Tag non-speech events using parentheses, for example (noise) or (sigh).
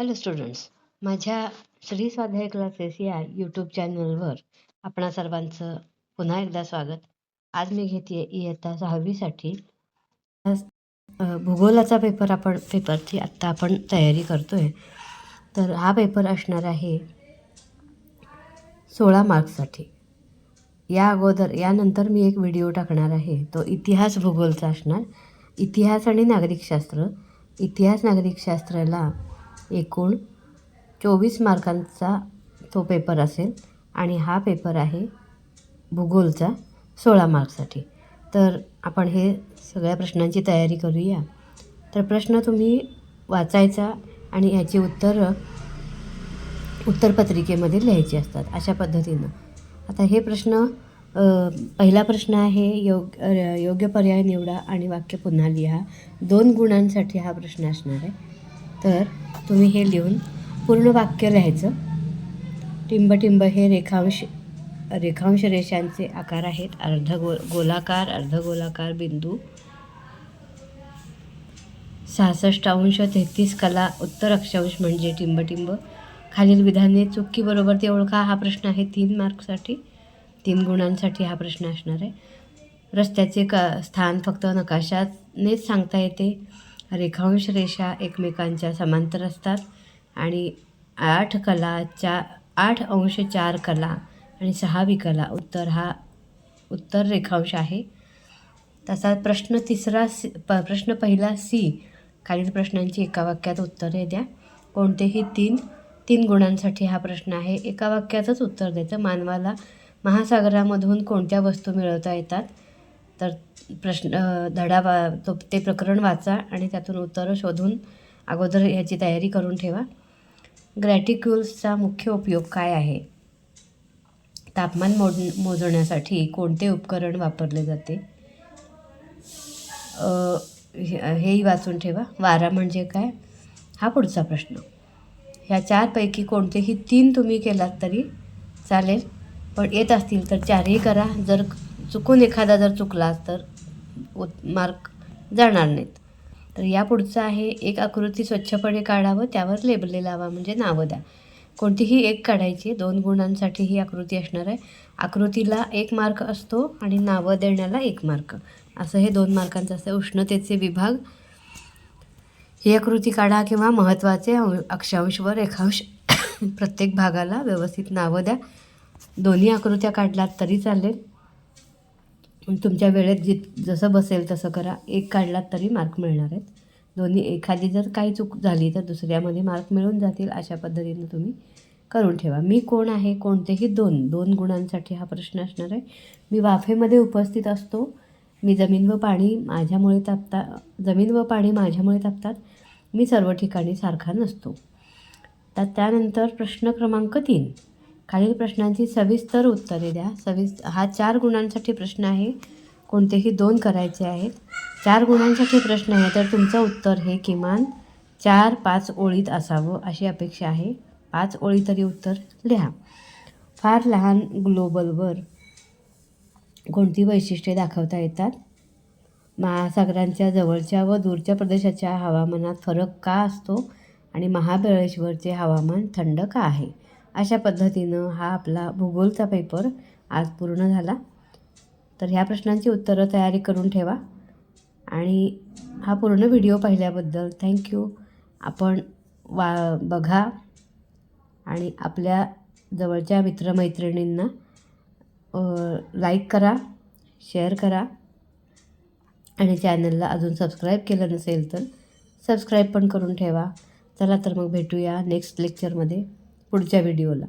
Hello students माझ्या श्री स्वाध्याय classes या यूट्यूब चॅनलवर आपणा सर्वांचं पुन्हा एकदा स्वागत. आज मी घेते इयत्ता सहावीसाठी भूगोलाचा पेपर आपण पेपरची आत्ता आपण तयारी करतो आहे तर हा पेपर असणार आहे सोळा मार्क्ससाठी या अगोदर यानंतर मी एक व्हिडिओ टाकणार आहे. तो इतिहास भूगोलचा असणार. इतिहास आणि नागरिकशास्त्र. इतिहास नागरिकशास्त्राला एकूण चोवीस मार्कांचा तो पेपर असेल आणि हा पेपर आहे भूगोलचा सोळा मार्क्ससाठी. तर आपण हे सगळ्या प्रश्नांची तयारी करूया. तर प्रश्न तुम्ही वाचायचा आणि याची उत्तरं उत्तरपत्रिकेमध्ये लिहायची असतात अशा पद्धतीनं. आता हे प्रश्न पहिला प्रश्न आहे योग योग्य पर्याय निवडा आणि वाक्य पुन्हा लिहा. दोन गुणांसाठी हा प्रश्न असणार आहे. तर तुम्ही हे लिहून पूर्ण वाक्य लिहायचं. टिंब टिंब हे रेखांश रेखांश रेषांचे आकार आहेत. अर्ध गो गोलाकार अर्धगोलाकार बिंदू. सहासष्ट अंश तेहतीस कला उत्तर अक्षांश म्हणजे टिंबटिंब. खालील विधाने चुकी बरोबर ते ओळखा हा प्रश्न आहे तीन मार्कसाठी. तीन गुणांसाठी हा प्रश्न असणार आहे. रस्त्याचे क स्थान फक्त नकाशानेच सांगता येते. रेखांश रेषा एकमेकांच्या समांतर असतात आणि आठ कला चा आठ अंश चार कला आणि सहावी कला उत्तर हा उत्तर रेखांश आहे. तसा प्रश्न तिसरा सी प प्रश्न पहिला सी. खालील प्रश्नांची एका वाक्यात उत्तरे द्या. कोणतेही तीन तीन गुणांसाठी हा प्रश्न आहे. एका वाक्यातच उत्तर द्यायचं मानवाला महासागरामधून कोणत्या वस्तू मिळवता येतात? तर प्रश्न धडा वा तो ते प्रकरण वाचा आणि त्यातून उत्तरं शोधून अगोदर ह्याची तयारी करून ठेवा. ग्रॅटिक्युल्सचा मुख्य उपयोग काय आहे? तापमान मोड मोजण्यासाठी कोणते उपकरण वापरले जाते? हे- हेही वाचून ठेवा. वारा म्हणजे काय? हा पुढचा प्रश्न. ह्या चारपैकी कोणतेही तीन तुम्ही केलात तरी चालेल पण येत असतील तर चारही करा. जर चुकून एखादा जर चुकला तर उत- मार्क जाणार नाहीत. तर या पुढचं आहे एक आकृती स्वच्छपणे काढावं त्यावर लेबले लावा म्हणजे नावं द्या. कोणतीही एक काढायची दोन गुणांसाठी ही आकृती असणार आहे. आकृतीला एक मार्क असतो आणि नावं देण्याला एक मार्क. असं हे दोन मार्कांचं असतं. उष्णतेचे विभाग. ही आकृती काढा किंवा महत्त्वाचे अक्षांश व रेखांश (coughs) प्रत्येक भागाला व्यवस्थित नावं द्या. दोन्ही आकृत्या काढलात तरी चालेल. तुमच्या वेळेत जित जसं बसेल तसं करा. एक काढलात तरी मार्क मिळणार आहेत. दोन्ही एखादी जर काही चूक झाली तर दुसऱ्यामध्ये मार्क मिळून जातील. अशा पद्धतीनं तुम्ही करून ठेवा. मी कोण आहे? कोणतेही दोन दोन गुणांसाठी हा प्रश्न असणार आहे. मी वाफेमध्ये उपस्थित असतो. मी जमीन व पाणी माझ्यामुळे तापता जमीन व पाणी माझ्यामुळे तापतात. मी सर्व ठिकाणी सारखा नसतो. तर त्यानंतर प्रश्न क्रमांक तीन. खालील प्रश्नांची सविस्तर उत्तरे द्या. सविस हा चार गुणांसाठी प्रश्न आहे. कोणतेही दोन करायचे आहेत. चार गुणांसाठी प्रश्न आहे तर तुमचं उत्तर हे किमान चार पाच ओळीत असावं अशी अपेक्षा आहे. पाच ओळी तरी उत्तर लिहा. फार लहान ग्लोबलवर कोणती वैशिष्ट्ये दाखवता येतात? महासागरांच्या जवळच्या व दूरच्या प्रदेशाच्या हवामानात फरक का असतो? आणि महाबळेश्वरचे हवामान थंड का आहे? अशा पद्धतीनं हा आपला भूगोलचा पेपर आज पूर्ण झाला. तर ह्या प्रश्नांची उत्तरं तयारी करून ठेवा. आणि हा पूर्ण व्हिडिओ पाहिल्याबद्दल थँक्यू आपण वा बघा. आणि आपल्या जवळच्या मित्रमैत्रिणींना लाईक करा शेअर करा. आणि चॅनलला अजून सबस्क्राईब केलं नसेल तर सबस्क्राईब पण करून ठेवा. चला तर मग भेटूया नेक्स्ट लेक्चरमध्ये पुढच्या व्हिडिओला.